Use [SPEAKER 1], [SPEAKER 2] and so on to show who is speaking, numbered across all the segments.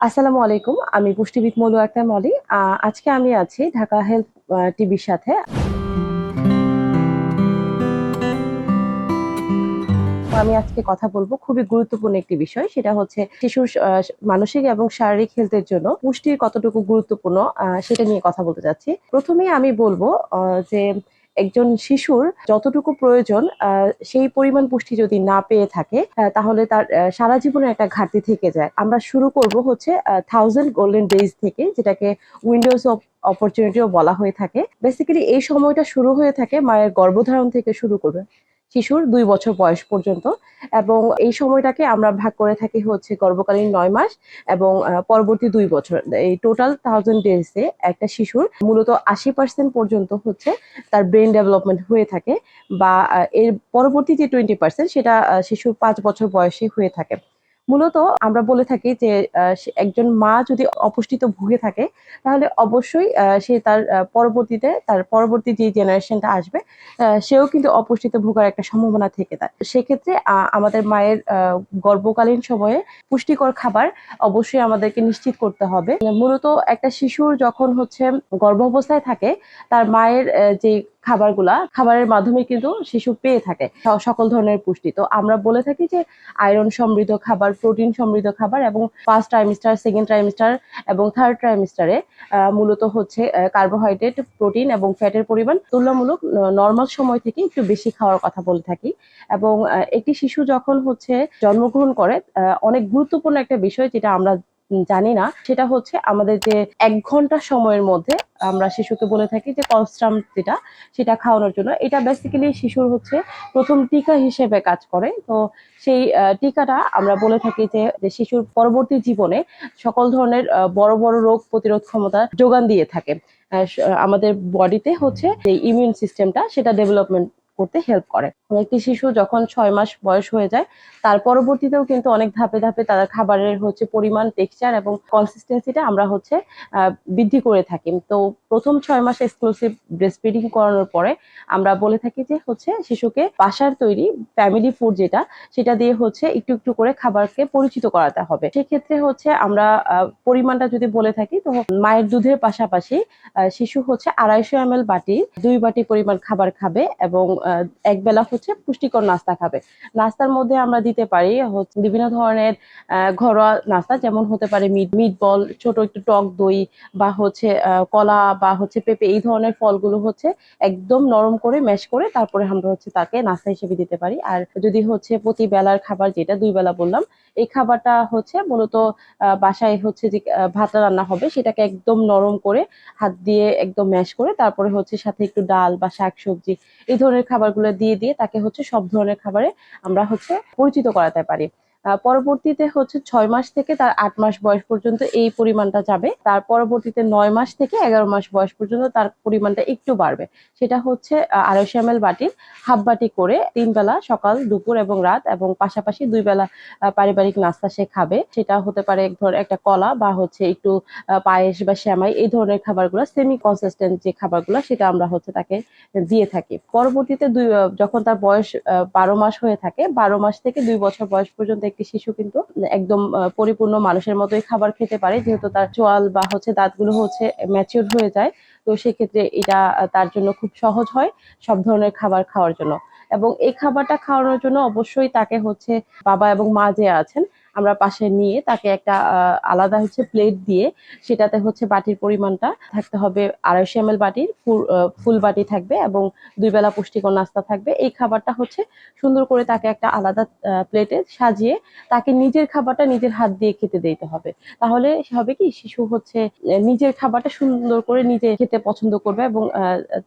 [SPEAKER 1] আসসালামু আলাইকুম, আমি পুষ্টিবিদ মলু একটা মলি। আজকে আমি আছি ঢাকা হেলথ টিভির সাথে। আমি আজকে কথা বলব খুবই গুরুত্বপূর্ণ একটি বিষয়, সেটা হচ্ছে শিশুর মানসিক এবং শারীরিক হেলথের জন্য পুষ্টির কতটুকু গুরুত্বপূর্ণ সেটা নিয়ে কথা বলতে চাচ্ছি। প্রথমেই আমি বলব যে একজন শিশুর যতটুকু প্রয়োজন সেই পরিমাণ পুষ্টি যদি না পেয়ে থাকে তাহলে তার সারা জীবনের একটা ঘাটতি থেকে যায়। আমরা শুরু করব হচ্ছে থাউজেন্ড গোল্ডেন ডেজ থেকে, যেটাকে উইন্ডোজ অফ অপরচুনিটিও বলা হয়ে থাকে। বেসিক্যালি এই সময়টা শুরু হয়ে থাকে মায়ের গর্ভধারণ থেকে শুরু করবে শিশুর দুই বছর বয়স পর্যন্ত। এবং এই সময়টাকে আমরা ভাগ করে থাকি হচ্ছে গর্ভকালীন নয় মাস এবং পরবর্তী দুই বছর। এই টোটাল থাউজেন্ড ডেজে একটা শিশুর মূলত আশি পার্সেন্ট পর্যন্ত হচ্ছে তার ব্রেন ডেভেলপমেন্ট হয়ে থাকে বা এর পরবর্তী যে টোয়েন্টি পার্সেন্ট সেটা শিশুর পাঁচ বছর বয়সে হয়ে থাকে। মূলত আমরা বলে থাকি যে একজন মা যদি অপুষ্টিত ভুগে থাকে, তাহলে অবশ্যই সে তার পরবর্তীতে, তার পরবর্তী যে জেনারেশনটা আসবে সেও কিন্তু অপুষ্টিত ভোগার একটা সম্ভাবনা থেকে যায়। সেক্ষেত্রে আমাদের মায়ের গর্ভকালীন সময়ে পুষ্টিকর খাবার অবশ্যই আমাদেরকে নিশ্চিত করতে হবে। মূলত একটা শিশুর যখন হচ্ছে গর্ভ অবস্থায় থাকে, তার মায়ের যে খাবারগুলা খাবারের মাধ্যমে কিন্তু শিশু পেয়ে থাকে সকল ধরনের পুষ্টি। তো আমরা বলে থাকি যে আয়রন সমৃদ্ধ খাবার প্রোটিন সমৃদ্ধ খাবার এবং ফার্স্ট ট্রাইমিস্টার সেকেন্ড ট্রাইমিস্টার এবং থার্ড ট্রাইমিস্টারে মূলত হচ্ছে কার্বোহাইড্রেট প্রোটিন এবং ফ্যাটের পরিমাণ তুলনামূলক নর্মাল সময় থেকে একটু বেশি খাওয়ার কথা বলে থাকি। এবং একটি শিশু যখন হচ্ছে জন্মগ্রহণ করে অনেক গুরুত্বপূর্ণ একটা বিষয় যেটা আমরা জানি না। সেটা হচ্ছে আমাদের যে এক ঘণ্টা সময়ের মধ্যে আমরা শিশুকে বলে থাকি যে কলস্ট্রাম যেটা, সেটা খাওয়ানোর জন্য। এটা বেসিক্যালি শিশুর হচ্ছে প্রথম টিকা হিসেবে কাজ করে। তো সেই টিকাটা আমরা বলে থাকি যে শিশুর পরবর্তী জীবনে সকল ধরনের বড় বড় রোগ প্রতিরোধ ক্ষমতা যোগান দিয়ে থাকে। আমাদের বডিতে হচ্ছে যে ইমিউন সিস্টেমটা সেটা ডেভেলপমেন্ট করতে হেল্প করে। একটি শিশু যখন ছয় মাস বয়স হয়ে যায়, তার পরবর্তীতেও কিন্তু অনেক ধাপে ধাপে তারা খাবারের হচ্ছে পরিমাণ টেক্সচার এবং কনসিস্টেন্সিটা আমরা হচ্ছে বৃদ্ধি করে থাকি। তো প্রথম ছয় মাস এক্সক্লুসিভ ব্রেস্ট ফিডিং করানোর পরে আমরা বলে থাকি যে হচ্ছে শিশুকে বাসার তৈরি ফ্যামিলি ফুড যেটা, সেটা দিয়ে হচ্ছে একটু একটু করে খাবারকে পরিচিত করাতে হবে। সেক্ষেত্রে হচ্ছে আমরা পরিমাণটা যদি বলে থাকি, তো মায়ের দুধের পাশাপাশি শিশু হচ্ছে আড়াইশো এম বাটির দুই বাটি পরিমাণ খাবার খাবে এবং এক বেলা হচ্ছে পুষ্টিকর নাস্তা খাবে। নাস্তার মধ্যে আমরা দিতে পারি বিভিন্ন ধরনের ঘরোয়া নাস্তা, যেমন হতে পারে মিট মিট বল ছোট একটু টক দই বা হচ্ছে কলা বা হচ্ছে পেঁপে, এই ধরনের ফলগুলো হচ্ছে একদম নরম করে ম্যাশ করে তারপরে আমরা হচ্ছে তাকে নাস্তা হিসেবে দিতে পারি। আর যদি হচ্ছে প্রতি বেলার খাবার যেটা দুই বেলা বললাম, এই খাবারটা হচ্ছে মূলত বাসায় হচ্ছে যে ভাতটা রান্না হবে সেটাকে একদম নরম করে হাত দিয়ে একদম ম্যাশ করে তারপরে হচ্ছে সাথে একটু ডাল বা শাক সবজি এই ধরনের খাবারগুলো দিয়ে দিয়ে তাকে হচ্ছে সব ধরনের খাবারে আমরা হচ্ছে পরিচিত করাতে পারি। পরবর্তীতে হচ্ছে ছয় মাস থেকে তার আট মাস বয়স পর্যন্ত এই পরিমাণটা যাবে। তার পরবর্তীতে নয় মাস থেকে এগারো মাস বয়স পর্যন্ত তার পরিমাণটা একটু বাড়বে। সেটা হচ্ছে আড়াইশো এম এল বাটির হাফ বাটি করে তিন বেলা সকাল, দুপুর এবং রাত এবং পাশাপাশি দুই বেলা পারিবারিক নাস্তা সে খাবে। সেটা হতে পারে ধর একটা কলা বা হচ্ছে একটু পায়েস বা শ্যামাই এই ধরনের খাবারগুলো সেমি কনসিস্টেন্ট যে খাবারগুলো, সেটা আমরা হচ্ছে তাকে দিয়ে থাকি। পরবর্তীতে দুই যখন তার বয়স বারো মাস হয়ে থাকে, বারো মাস থেকে দুই বছর বয়স পর্যন্ত একটি শিশু কিন্তু একদম পরিপূর্ণ মানুষের মতোই খাবার খেতে পারে, যেহেতু তার চোয়াল বা হচ্ছে দাঁতগুলো হচ্ছে ম্যাচিওর হয়ে যায়, তো সেক্ষেত্রে এটা তার জন্য খুব সহজ হয় সব ধরনের খাবার খাওয়ার জন্য। এবং এই খাবারটা খাওয়ানোর জন্য অবশ্যই তাকে হচ্ছে বাবা এবং মা যে আছেন আমরা পাশে নিয়ে তাকে একটা আলাদা হচ্ছে প্লেট দিয়ে সেটাতে হচ্ছে বাটির পরিমাণটা থাকতে হবে আড়াইশো এম বাটির, ফুল বাটি থাকবে এবং দুই বেলা পুষ্টিকর নাস্তা থাকবে। এই খাবারটা হচ্ছে সুন্দর করে তাকে একটা আলাদা প্লেটে সাজিয়ে তাকে নিজের খাবারটা নিজের হাত দিয়ে খেতে দিতে হবে। তাহলে হবে কি, শিশু হচ্ছে নিজের খাবারটা সুন্দর করে নিজে খেতে পছন্দ করবে এবং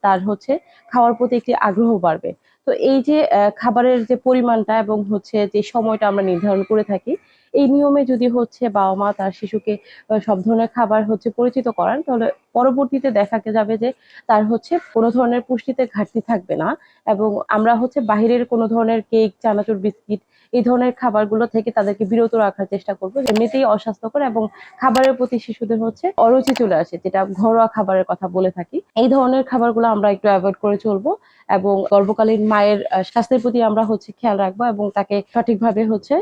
[SPEAKER 1] তার হচ্ছে খাওয়ার প্রতি একটি আগ্রহ বাড়বে। তো এই যে খাবারের যে পরিমাণটা এবং হচ্ছে যে সময়টা আমরা নির্ধারণ করে থাকি এই নিয়মে যদি হচ্ছে বাবা মা তার শিশুকে সব ধরনের খাবার হচ্ছে পরিচিত করান, তাহলে পরবর্তীতে দেখা যাবে যে তার হচ্ছে কোনো ধরনের পুষ্টিতে ঘাটতি থাকবে না এবং আমরা হচ্ছে বাহিরের কোনো ধরনের কেক, চানাচুর, বিস্কিট এই ধরনের খাবারগুলো থেকে তাদেরকে বিরত রাখার চেষ্টা করব। এমনিতেই অস্বাস্থ্যকর এবং খাবারের প্রতি শিশুদের হচ্ছে অরুচি চলে আসে, যেটা ঘরোয়া খাবারের কথা বলে থাকি। এই ধরনের খাবারগুলো আমরা একটু অ্যাভয়েড করে চলবো এবং গর্ভকালীন মায়ের স্বাস্থ্যের প্রতি আমরা হচ্ছে খেয়াল রাখব এবং তাকে সঠিকভাবে হচ্ছে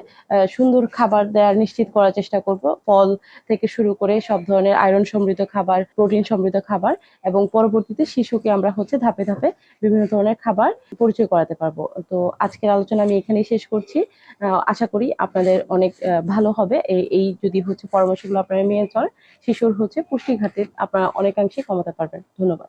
[SPEAKER 1] সুন্দর খাবার দেওয়ার নিশ্চিত করার চেষ্টা করব। ফল থেকে শুরু করে সব ধরনের আয়রন সমৃদ্ধ খাবার, প্রোটিন সমৃদ্ধ খাবার এবং পরবর্তীতে শিশুকে আমরা হচ্ছে ধাপে ধাপে বিভিন্ন ধরনের খাবার পরিচয় করাতে পারব। তো আজকের আলোচনা আমি এখানেই শেষ করছি। আশা করি আপনাদের অনেক ভালো হবে। এই- যদি হচ্ছে পরামর্শগুলো আপনারা মেনে চলেন, শিশুর হচ্ছে পুষ্টি ঘাটতি আপনারা অনেকাংশে কমাতে পারবেন। ধন্যবাদ।